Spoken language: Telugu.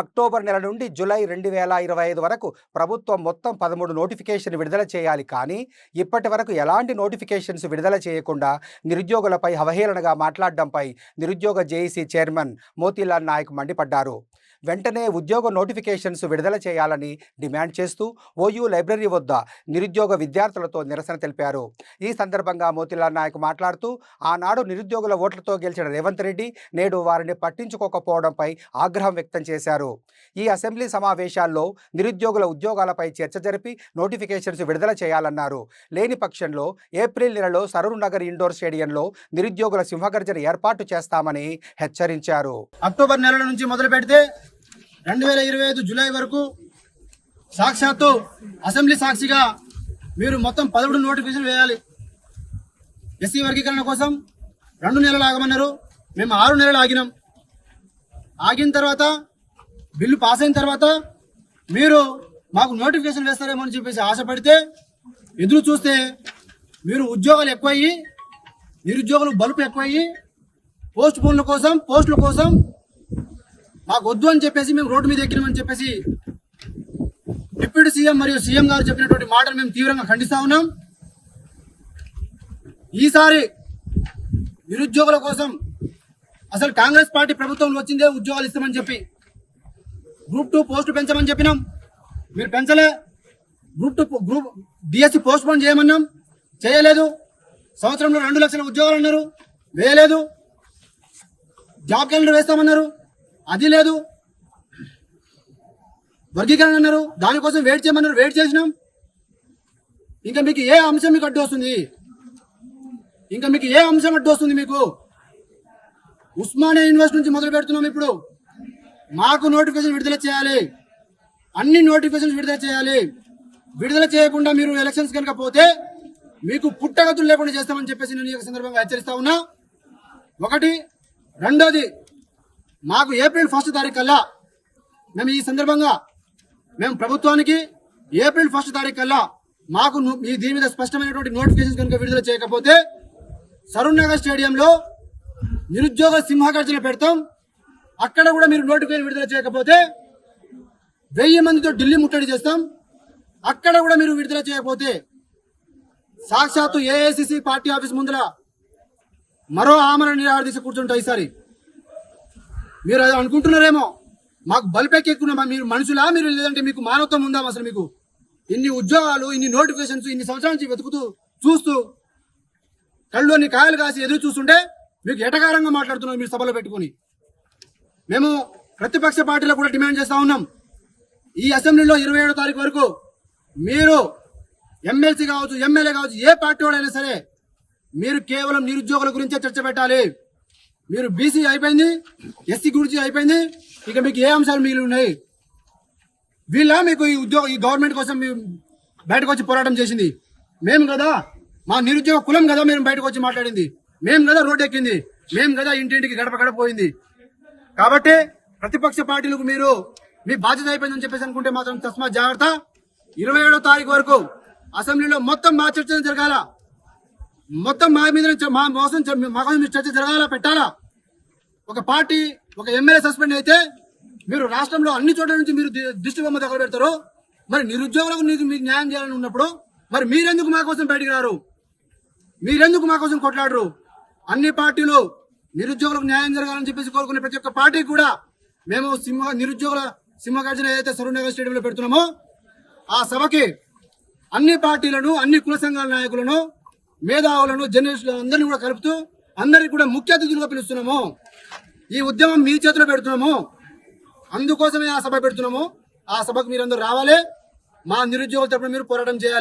అక్టోబర్ నెల నుండి జూలై రెండు వేల ఇరవై ఐదు వరకు ప్రభుత్వం మొత్తం పదమూడు నోటిఫికేషన్ విడుదల చేయాలి. కానీ ఇప్పటి వరకు ఎలాంటి నోటిఫికేషన్స్ విడుదల చేయకుండా నిరుద్యోగులపై అవహేళనగా మాట్లాడడంపై నిరుద్యోగ జేఏసీ చైర్మన్ మోతీలాల్ నాయక్ మండిపడ్డారు. వెంటనే ఉద్యోగ నోటిఫికేషన్స్ విడుదల చేయాలని డిమాండ్ చేస్తూ ఓయూ లైబ్రరీ వద్ద నిరుద్యోగ విద్యార్థులతో నిరసన తెలిపారు. ఈ సందర్భంగా మోతిలాల్ నాయక్ మాట్లాడుతూ ఆనాడు నిరుద్యోగుల ఓట్లతో గెలిచిన రేవంత్ రెడ్డి నేడు వారిని పట్టించుకోకపోవడంపై ఆగ్రహం వ్యక్తం చేశారు. ఈ అసెంబ్లీ సమావేశాల్లో నిరుద్యోగుల ఉద్యోగాలపై చర్చ జరిపి నోటిఫికేషన్స్ విడుదల చేయాలన్నారు. లేని పక్షంలో ఏప్రిల్ నెలలో సరూర్ నగర్ ఇండోర్ స్టేడియంలో నిరుద్యోగుల సింహగర్జన ఏర్పాటు చేస్తామని హెచ్చరించారు. అక్టోబర్ నెల నుంచి మొదలు పెడితే రెండు వేల ఇరవై ఐదు జూలై వరకు సాక్షాత్తు అసెంబ్లీ సాక్షిగా మీరు మొత్తం పదమూడు నోటిఫికేషన్ వేయాలి. ఎస్సీ వర్గీకరణ కోసం రెండు నెలలు ఆగమన్నారు. మేము ఆరు నెలలు ఆగినాం. ఆగిన తర్వాత బిల్లు పాస్ అయిన తర్వాత మీరు మాకు నోటిఫికేషన్ వేస్తారేమో అని చెప్పేసి ఆశపడితే ఎదురు చూస్తే మీరు ఉద్యోగాలు ఎక్కువయ్యి నిరుద్యోగులు బలుపు ఎక్కువయ్యి పోస్ట్ పోన్ల కోసం పోస్టుల కోసం మాకు వద్దు అని చెప్పేసి మేము రోడ్డు మీద ఎక్కినామని చెప్పేసి డిప్యూటీ సీఎం మరియు సీఎం గారు చెప్పినటువంటి మాటను మేము తీవ్రంగా ఖండిస్తా ఉన్నాం. ఈసారి నిరుద్యోగుల కోసం అసలు కాంగ్రెస్ పార్టీ ప్రభుత్వంలో వచ్చిందే ఉద్యోగాలు ఇస్తామని చెప్పి గ్రూప్ టూ పోస్టు పెంచమని చెప్పినాం. మీరు పెంచలే. Group two group DSC post phone చేయమన్నాం. చేయలేదు. సంవత్సరంలో రెండు లక్షల ఉద్యోగాలు అన్నారు. వేయలేదు. జాబ్ క్యాలెండర్ వేస్తామన్నారు. అది లేదు. వర్గీకరణ అన్నారు. దానికోసం వెయిట్ చేయమన్నారు. వెయిట్ చేసినాం. ఇంకా మీకు ఏ అంశం మీకు అడ్డు వస్తుంది? ఇంకా మీకు ఏ అంశం అడ్డు వస్తుంది మీకు? ఉస్మానియా యూనివర్సిటీ నుంచి మొదలు పెడుతున్నాం ఇప్పుడు. మాకు నోటిఫికేషన్ విడుదల చేయాలి. అన్ని నోటిఫికేషన్ విడుదల చేయాలి. విడుదల చేయకుండా మీరు ఎలక్షన్స్ కనుక పోతే మీకు పుట్టగతులు లేకుండా చేస్తామని చెప్పేసి నేను ఈ సందర్భంగా హెచ్చరిస్తా ఉన్నా. ఒకటి. రెండోది మాకు ఏప్రిల్ ఫస్ట్ తారీఖు కల్లా మేము ఈ సందర్భంగా మేము ప్రభుత్వానికి ఏప్రిల్ ఫస్ట్ తారీఖు కల్లా మాకు ఈ దీని మీద స్పష్టమైనటువంటి నోటిఫికేషన్ కనుక విడుదల చేయకపోతే సరూర్ నగర్ స్టేడియంలో నిరుద్యోగ సింహగర్జన పెడతాం. అక్కడ కూడా మీరు నోటిఫికేషన్ విడుదల చేయకపోతే వెయ్యి మందితో ఢిల్లీ ముట్టడి చేస్తాం. అక్కడ కూడా మీరు విడుదల చేయకపోతే సాక్షాత్తు ఏఐసిసి పార్టీ ఆఫీస్ ముందర మరో ఆమరణ నిరాహార దీక్ష కూర్చుంటాం ఈసారి. మీరు అది అనుకుంటున్నారేమో. మాకు బలిపెక్కెక్కున్నా మీరు మనుషులా మీరు లేదంటే మీకు మానవత్వం ఉందా అసలు మీకు? ఇన్ని ఉద్యోగాలు ఇన్ని నోటిఫికేషన్స్ ఇన్ని సంవత్సరాల నుంచి వెతుకుతూ చూస్తూ కళ్ళుని కాయలు కాసి ఎదురు చూస్తుంటే మీకు ఎటకారంగా మాట్లాడుతున్నారు మీరు సభలో పెట్టుకొని. మేము ప్రతిపక్ష పార్టీలో కూడా డిమాండ్ చేస్తా ఉన్నాం. ఈ అసెంబ్లీలో ఇరవై ఏడో తారీఖు వరకు మీరు ఎమ్మెల్సీ కావచ్చు ఎమ్మెల్యే కావచ్చు ఏ పార్టీ వాడైనా సరే మీరు కేవలం నిరుద్యోగుల గురించే చర్చ పెట్టాలి. మీరు బీసీ అయిపోయింది ఎస్సీ గురించి అయిపోయింది ఇక మీకు ఏ అంశాలు మిగిలి ఉన్నాయి? వీళ్ళ మీకు ఈ ఉద్యోగ ఈ గవర్నమెంట్ కోసం బయటకు వచ్చి పోరాటం చేసింది. మేము కదా మా నిరుద్యోగ కులం కదా మేము బయటకు వచ్చి మాట్లాడింది. మేము కదా రోడ్ ఎక్కింది. మేము కదా ఇంటింటికి గడప గడపోయింది కాబట్టి ప్రతిపక్ష పార్టీలకు మీరు మీ బాధ్యత అయిపోయిందని చెప్పేసి అనుకుంటే మాత్రం తస్మా జాగ్రత్త. ఇరవై ఏడో తారీఖు వరకు అసెంబ్లీలో మొత్తం మా చర్చ జరగాల. మొత్తం మా మీద మా మోసం మా కోసం చర్చ జరగాల పెట్టాలా? ఒక పార్టీ ఒక ఎమ్మెల్యే సస్పెండ్ అయితే మీరు రాష్ట్రంలో అన్ని చోట్ల నుంచి మీరు దిష్టి బొమ్మ దగ్గర పెడతారు. మరి నిరుద్యోగులకు నీకు మీకు న్యాయం చేయాలని ఉన్నప్పుడు మరి మీరెందుకు మా కోసం బయటికి రారు? మీరెందుకు మా కోసం కొట్లాడరు? అన్ని పార్టీలు నిరుద్యోగులకు న్యాయం జరగాలని చెప్పేసి కోరుకునే ప్రతి ఒక్క పార్టీ కూడా మేము సింహ నిరుద్యోగుల సింహగర్జన ఏదైతే సరూనగర్ స్టేడియంలో పెడుతున్నామో ఆ సభకి అన్ని పార్టీలను అన్ని కుల సంఘాల నాయకులను మేధావులను జర్నలిస్టులను అందరినీ కూడా కలుపుతూ అందరికి కూడా ముఖ్య అతిథులుగా పిలుస్తున్నాము. ఈ ఉద్యమం మీ చేతిలో పెడుతున్నాము. అందుకోసమే ఆ సభ పెడుతున్నాము. ఆ సభకు మీరందరూ రావాలి. మా నిరుద్యోగుల తరపున మీరు పోరాటం చేయాలి.